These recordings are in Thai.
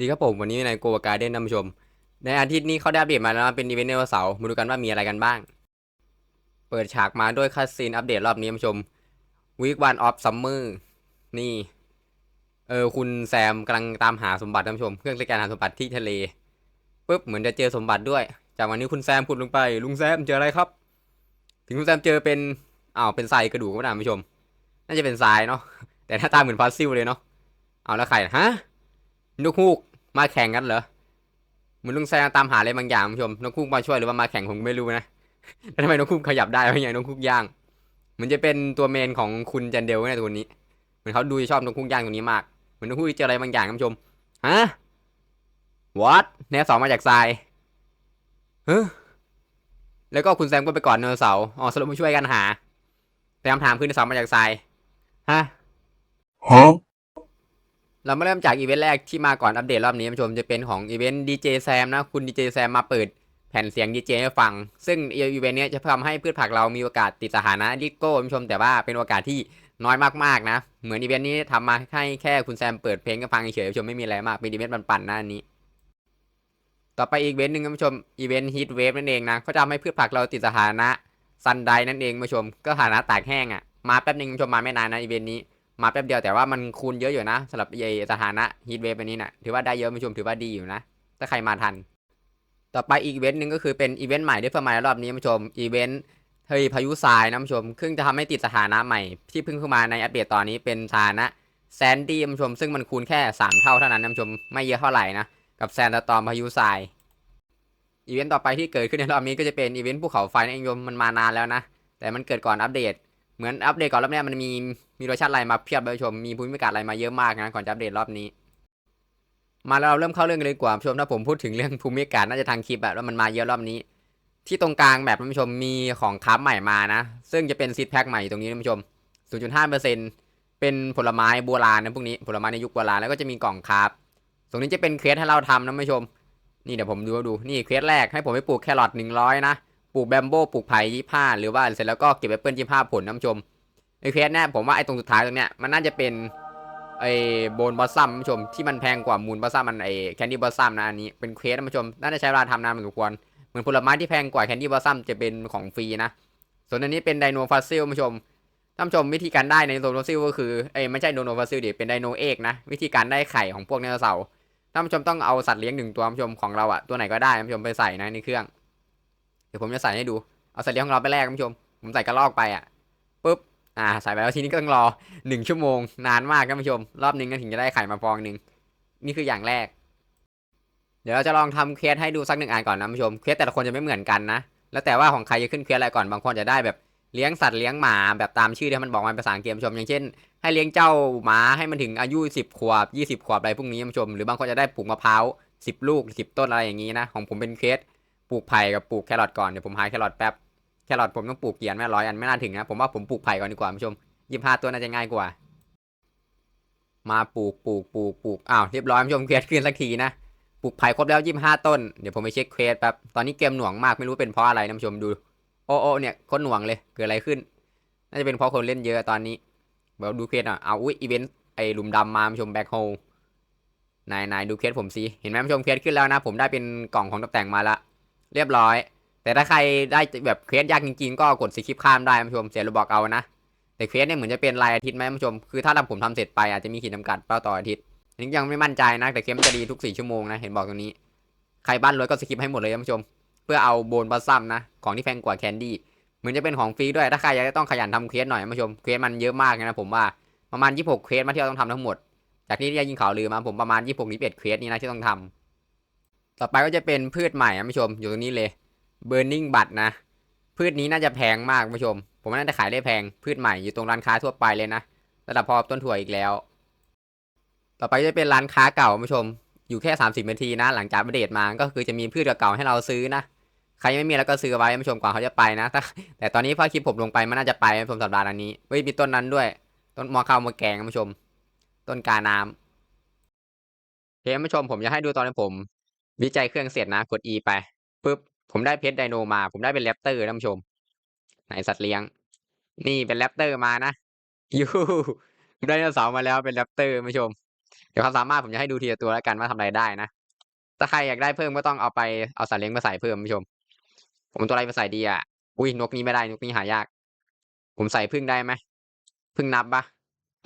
ดีครับผมวันนี้ในโกวการ์เด้นท่านผู้ชม ในอาทิตย์นี้เขาได้อัปเดตมาแล้วเป็นอีเวนต์ไดโนเสาร์มาดูกันว่ามีอะไรกันบ้าง เปิดฉากมาด้วยคัสซีนอัปเดตรอบนี้ท่านผู้ชม Week One of Summer นี่ เออคุณแซมกำลังตามหาสมบัติท่านผู้ชม เครื่องรายการหาสมบัติที่ทะเลปุ๊บเหมือนจะเจอสมบัติด้วย จากวันนี้คุณแซมพูดลงไป ลุงแซมเจออะไรครับ ถึงคุณแซมเจอเป็นอ้าวเป็นทรายกระดูกก็ได้ท่านผู้ชม น่าจะเป็นทรายเนาะแต่หน้าตาเหมือนฟอสซิลเลยเนาะเอาแล้วใครฮะ นกฮูกมาแข่งกันเหรอเหมือนลุงแซงตามหาอะไรบางอย่างคุณผู้ชมนกคูกมาช่วยหรือว่ามาแข่งผมไม่รู้นะแล้วทำไมนกคูกขยับได้วะอย่างนกคูกย่างมันจะเป็นตัวเมนของคุณจันเดลเนี่ยตัวนี้เหมือนเขาดูชอบนกคูกย่างตัวนี้มากเหมือนนกคูกเจออะไรบางอย่างคุณผู้ชมฮะ what เนี่ยสองมาจากทรายเฮ้แล้วก็คุณแซมก็ไปก่อนเนอร์เสาอ๋อสรุปมาช่วยกันหา แต่คำถามคือเนอร์เสามาจากทรายฮะ Huh? เรามาเริ่มจากอีเวนต์แรกที่มาก่อนอัปเดตรอบนี้ท่านผู้ชมจะเป็นของอีเวนต์ดีเจแซมนะคุณดีเจแซมมาเปิดแผ่นเสียงดีเจให้ฟัง ซึ่งอีเวนต์นี้จะทำให้พืชผักเรามีโอกาสติดสถานะดิโก้ท่านผู้ชมแต่ว่าเป็นโอกาสที่น้อยมากๆนะ เหมือนอีเวนต์นี้ทำมาให้แค่คุณแซมเปิดเพลงก็ฟังเฉยท่านผู้ชมไม่มีอะไรมากเป็นอีเวนต์ปั่นๆนะอันนี้ ต่อไปอีกเวนต์หนึ่งท่านผู้ชมอีเวนต์ฮีทเวฟนั่นเองนะเขาจะทำให้พืชผักเราติดสถานะซันไดนั่นเองท่านผู้ชมก็สถานะตากแห้งอะมาแป๊บหนึงท่านผู้ชมมาไม่นานนะอีเวนต์นี้ มาแป๊บเดียวแต่ว่ามันคูณเยอะอยู่นะสำหรับไอสถานะฮีทเวฟอันนี้นะ่ะถือว่าได้เยอะผู้ชมถือว่าดีอยู่นะ ถ้าใครมาทัน ต่อไปอีกเวนต์หนึ่งก็คือเป็นอีเวนต์ใหม่ที่เพิ่มมารอบนี้ผู้ชมอีเวนต์เฮ้ยพายุทรายนะผู้ชมซึ่งจะทำให้ติดสถานะใหม่ที่เพิ่งเข้ามาในอัปเดตตอนนี้เป็นสถานะแซนดี้ผู้ชม ซึ่งมันคูณแค่ 3 เท่าเท่านั้นนะผู้ชมไม่เยอะเท่าไหร่นะกับแซนตอมพายุทรายอีเวนต์ต่อไปที่เกิดขึ้นในรอบนี้ก็จะเป็นอีเวนต์ภูเขาไฟนั่นเองยมมันมานานแล้วนะแต่มันเกิดก่อนอัปเดต เหมือนอัปเดตก่อนรอบนี้มันมีมีรสชาติอะไรมาเพียบเลยผู้ชมมีภูมิอากาศอะไรมาเยอะมากนะก่อนจะอัปเดตรอบนี้ มาแล้วเราเริ่มเข้าเรื่องเลยดีกว่าผู้ชมถ้าผมพูดถึงเรื่องภูมิอากาศน่าจะทางคลิปแบบว่ามันมาเยอะรอบนี้ ที่ตรงกลางแบบท่านผู้ชมมีของคับใหม่มานะ ซึ่งจะเป็นซีดแพ็คใหม่ตรงนี้ท่านผู้ชม 0.5%เป็นผลไม้โบราณนะพวกนี้ผลไม้ในยุคโบราณแล้วก็จะมีกล่องคับตรงนี้จะเป็นเคสให้เราทำนะท่านผู้ชม นี่เดี๋ยวผมดูดูนี่เคสแรกให้ผมไปปลูกแครอท100นะ ปลูกแบมโบปลูกไผ่ยี่ห้าหรือว่าเสร็จแล้วก็เก็บแอปเปิลยี่ห้าผลน้ำชมไอเคสเนี่ยผมว่าไอตรงสุดท้ายตรงเนี้ยมันน่าจะเป็นไอโบนบอสซัมน้ำชมที่มันแพงกว่ามูลบอสซัมมันไอแคนดี้บอสซัมนะอันนี้เป็นเควสน้ำชมน่าจะใช้เวลาทำนานพอสมควรเหมือนผลไม้ที่แพงกว่าแคนดี้บอสซัมจะเป็นของฟรีนะส่วนอันนี้เป็นไดโนฟอสซิลน้ำชมท่านผู้ชมวิธีการได้ในโดโนฟอสซิลก็คือเอ้ไม่ใช่โดโนฟอสซิลดิเป็นไดโนเอกนะวิธีการได้ไข่ของพวกไดโนเสาร์ท่านผู้ชมต้องเอาสัตว์เลี้ยงหนึ่งตัวผู้ชมของเราอะตัวไหนก็ได้ท่านผู้ชมไปใส่นะในเครื่อง ดี๋ยวผมจะใส่ให้ดู เอาสัตว์เลี้ยงของเราไปแลกคุณผู้ชม ผมใส่กระรอกไปอะปุ๊บ อ่า ใส่ไปแล้วทีนี้ก็ต้องรอหนึ่งชั่วโมง นานมากคุณผู้ชม รอบนึงก็ถึงจะได้ไข่มาฟองหนึ่ง นี่คืออย่างแรก เดี๋ยวเราจะลองทำเคสให้ดูสักหนึ่งอันก่อนนะคุณผู้ชม เคสแต่ละคนจะไม่เหมือนกันนะ แล้วแต่ว่าของใครจะขึ้นเคสอะไรก่อน บางคนจะได้แบบเลี้ยงสัตว์เลี้ยงหมาแบบตามชื่อที่มันบอกมาภาษาอังกฤษคุณผู้ชมอย่างเช่น ให้เลี้ยงเจ้าหมาให้มันถึงอายุสิบขวบยี่สิบขวบอะไรพวกนี้คุณผู้ชม หรือบางคนจะได้ปลูกมะพร้าวสิบลูกสิบต้นอะไรอย่างนี้นะ ของผมเป็นเคส ลูกไผ่กับปลูกแครอทก่อนเดี๋ยวผมหาแครอทแป๊บแครอทผมต้องปลูกเกียนแม่ร้อยอันไม่น่าถึงนะผมว่าผมปลูกไผ่ก่อนดีกว่าคุณผู้ชมยี่ห้าตัวน่าจะง่ายกว่า มาปลูกปลูกปลูกปลูกอ้าวเรียบร้อยคุณผู้ชมเควสขึ้นสักทีนะปลูกไผ่ครบแล้วยี่ห้าต้นเดี๋ยวผมไปเช็คเควสแป๊บตอนนี้เกมหน่วงมากไม่รู้เป็นเพราะอะไรนะคุณผู้ชมดูโอ้โอเนี่ยคนหน่วงเลยเกิดอะไรขึ้น น่าจะเป็นเพราะคนเล่นเยอะตอนนี้เดี๋ยวดูเควสอะเอาอุ้ยอีเวนต์ไอหลุมดำมาผู้ชมแบ็คโฮลนายนายดูเคสผมสิ เห็นไหมผู้ชมเคสขึ้นแล้วนะ ผมได้เป็นกล่องของตกแต่งมาละ เรียบร้อย แต่ถ้าใครได้แบบเควสยากจริงๆ ก็กดสกิปข้ามได้ท่านผู้ชมเสียรูบอกเอานะ แต่เควสเนี่ยเหมือนจะเป็นรายอาทิตย์ไหมท่านผู้ชม คือถ้าทำผมทำเสร็จไปอาจจะมีขีดจำกัดเป้าต่ออาทิตย์นนี้ยังไม่มั่นใจนะ แต่เควสจะดีทุกสี่ชั่วโมงนะ เห็นบอกตรงนี้ ใครบ้านรวยก็สกิปให้หมดเลยท่านผู้ชม เพื่อเอาโบนบัสซัมนะ ของที่แพงกว่าแคนดี้ เหมือนจะเป็นของฟรีด้วย ถ้าใครอยากจะต้องขยันทำเควสหน่อยท่านผู้ชม เควสมันเยอะมากนะผมว่า ประมาณ 26 เควสมาที่เราต้องทำทั้งหมด จากที่ได้ยินข่าวลือมาผมประมาณ 26 21เควสนี่นะที่ต้องทำ ต่อไปก็จะเป็นพืชใหม่ท่านผู้ชม อยู่ตรงนี้เลย burning บัตนะ พืชนี้น่าจะแพงมากคุณผู้ชม ผมว่าน่าจะขายได้แพง พืชใหม่อยู่ตรงร้านค้าทั่วไปเลยนะ ระดับพอต้นถั่วอีกแล้ว ต่อไปจะเป็นร้านค้าเก่าคุณผู้ชม อยู่แค่ 30นาทีนะ หลังจากอัปเดตมา ก็คือจะมีพืชเก่าๆให้เราซื้อนะ ใครยังไม่มีแล้วก็ซื้อไว้คุณผู้ชมก่อนเขาจะไปนะแต่ตอนนี้พอคลิปผมลงไปมันน่าจะไปคุณผู้ชมสัปดาห์นี้ เฮ้ยมีต้นนั้นด้วย ต้นมอข้าวมอแกงคุณผู้ชม ต้นกาน้ำโอเคคุณผู้ชมผมจะให้ดูตอนที่ผม วิจัยเครื่องเสร็จนะกด E ไปปุ๊บผมได้เพชรไดโนมา ผมได้เป็นแรปเตอร์ท่านผู้ชม ไหนสัตว์เลี้ยง นี่เป็นแรปเตอร์มานะยูได้ไดโนเสามาแล้วเป็นแรปเตอร์ท่านผู้ชม เดี๋ยวความสามารถผมจะให้ดูทีละตัวแล้วกันว่าทำอะไรได้นะถ้าใครอยากได้เพิ่มก็ต้องเอาไปเอาสัตว์เลี้ยงมาใส่เพิ่มคุณผู้ชม ผมตัวอะไรมาใส่ดีอะอุ้ยนกนี้ไม่ได้นกนี้หายาก ผมใส่พึ่งได้ไหมพึ่งนับปะ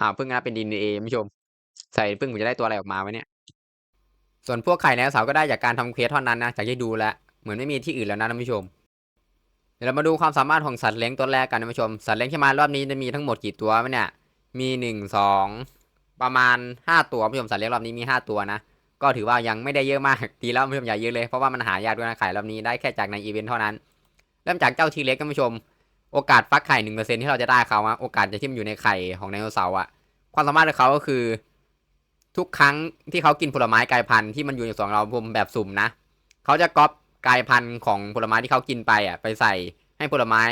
อ่าพึ่งนับเป็นดีเอคุณผู้ชม ใส่พึ่งผมจะได้ตัวอะไรออกมาไวะเนี่ย ส่วนพวกไข่ในเสาก็ได้จากการทำเควสเท่านั้นนะจากที่ดูแล้วเหมือนไม่มีที่อื่นแล้วนะท่านผู้ชม เดี๋ยวเรามาดูความสามารถของสัตว์เลี้ยงตัวแรกกันท่านผู้ชม สัตว์เลี้ยงที่มารอบนี้จะมีทั้งหมดกี่ตัวเนี่ย มีหนึ่งสองประมาณห้าตัวท่านผู้ชมสัตว์เลี้ยงรอบนี้มีห้าตัวนะ ก็ถือว่ายังไม่ได้เยอะมากดีแล้วท่านผู้ชมอย่าเยอะเลยเพราะว่ามันหายากด้วยนะไข่รอบนี้ได้แค่จากในอีเวนต์เท่านั้น เริ่มจากเจ้าทีเล็กท่านผู้ชม โอกาสฟักไข่หนึ่งเปอร์เซ็นที่เราจะได้เขาอะโอกาสจะที่มันอยู่ในไข่ของไดโนเสาร์อะความสามารถของเขาก็คือ ทุกครั้งที่เขากินผลไม้กลายพันธุ์ที่มันอยู่ในสวนเราผมแบบสุ่มนะเขาจะก๊อปกลายพันธุ์ของผลไม้ที่เขากินไปอะไปใส่ให้ผลไม้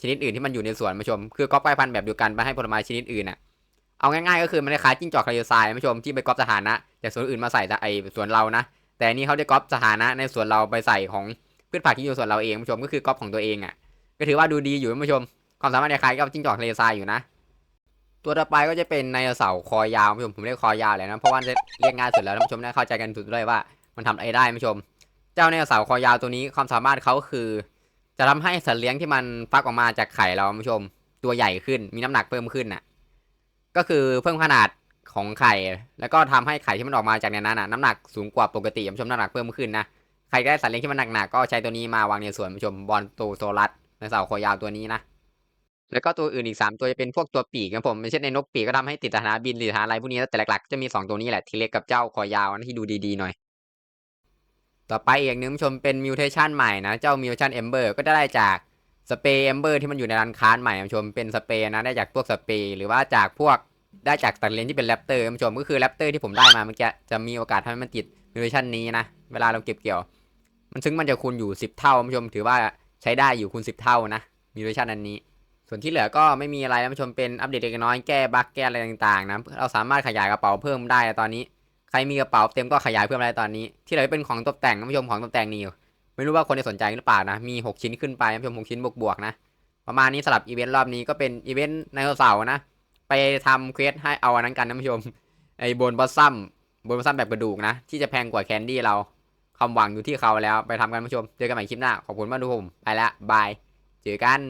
ชนิดอื่นที่มันอยู่ในสวนผู้ชม คือก๊อปกลายพันธุ์แบบเดียวกันไปให้ผลไม้ชนิดอื่นอะเอาง่ายๆก็คือมันคล้ายจิ้งจอกคาริโอทราชมที่ไปก๊อปสถานะจากสวนอื่นมาใส่ไอสวนเรานะ แต่นี่เขาจะก๊อปสถานะในสวนเราไปใส่ของพืชผักที่อยู่สวนเราเองผู้ชมก็คือก๊อปของตัวเองอะก็ถือว่าดูดีอยู่ผู้ชมความสามารถคล้ายกับจิ้งจอกทะเลทรายอยู่นะ ตัวต่อไปก็จะเป็นไดโนเสาร์คอยาวผู้ชมผมเรียกคอยาวเลยนะเพราะว่าเรียกง่ายสุดแล้วท่านผู้ชมน่าเข้าใจกันสุดด้วยว่า มันทำอะไรได้ผู้ชม เจ้าไดโนเสาร์คอยาวตัวนี้ความสามารถเขาคือ จะทำให้สัตว์เลี้ยงที่มันฟักออกมาจากไข่เราผู้ชม ตัวใหญ่ขึ้นมีน้ำหนักเพิ่มขึ้นน่ะ ก็คือเพิ่มขนาดของไข่ แล้วก็ทำให้ไข่ที่มันออกมาจากในนั้นน่ะน้ำหนักสูงกว่าปกติผู้ชมน้ำหนักเพิ่มขึ้นนะใครได้สัตว์เลี้ยงที่มันหนักๆก็ใช้ตัวนี้มาวางในสวนผู้ชมบอลโตโซลัสไดโนเสาร์คอยาวตัวนี้นะ แล้วก็ตัวอื่นอีก3ตัวจะเป็นพวกตัวปีกครับผมไม่ใช่ในนกปีกก็ทำให้ติดสถานะบินหรือสถานะอะไรพวกนี้แต่หลักๆจะมี2ตัวนี้แหละทีเล็กกับเจ้าคอยาวนะที่ดูดีๆหน่อย ต่อไปอีกหนึ่งชมเป็นมิวเทชันใหม่นะเจ้ามิวเทชันเอมเบอร์ก็จะได้จากสเปรย์เอมเบอร์ที่มันอยู่ในร้านค้าใหม่ชมเป็นสเปรย์นะได้จากพวกสเปรย์หรือว่าจากพวกได้จากตัดเลนที่เป็นแรปเตอร์ชมก็คือแรปเตอร์ที่ผมได้มาเมื่อกี้จะมีโอกาสทำให้มันติดมิวเทชันนี้นะเวลาเราเก็บเกี่ยว มันซึ่งมันจะคูณอยู่ 10 เท่าชมถือว่าใช้ได้อยู่คูณ10 เท่านะมิวเทชันอันนี้ ส่วนที่เหลือก็ไม่มีอะไรนะผู้ชมเป็นอัปเดตเล็กน้อยแก้บั๊กแก้อะไรต่างๆนะเราสามารถขยายกระเป๋าเพิ่มได้ตอนนี้ ใครมีกระเป๋าเต็มก็ขยายเพิ่มได้ตอนนี้ ที่เหลือเป็นของตกแต่งนะผู้ชมของตกแต่งนี่ไม่รู้ว่าคนจะสนใจหรือเปล่านะ มี 6 ชิ้นขึ้นไปนะผู้ชม6ชิ้นบวกๆนะ ประมาณนี้สำหรับอีเวนต์รอบนี้ก็เป็นอีเวนต์ในเสาร์นะ ไปทำเควสให้เอาอันนั้นกันนะผู้ชมไอ้บนบอสซัมบนบอสซัมแบบกระดูกนะ ที่จะแพงกว่าแคนดี้เราความหวังอยู่ที่เขาแล้วไปทำกันผู้ชมเจอกันใหม่คลิปหน้าขอบคุณมากทุกคนไปละบายเจอกัน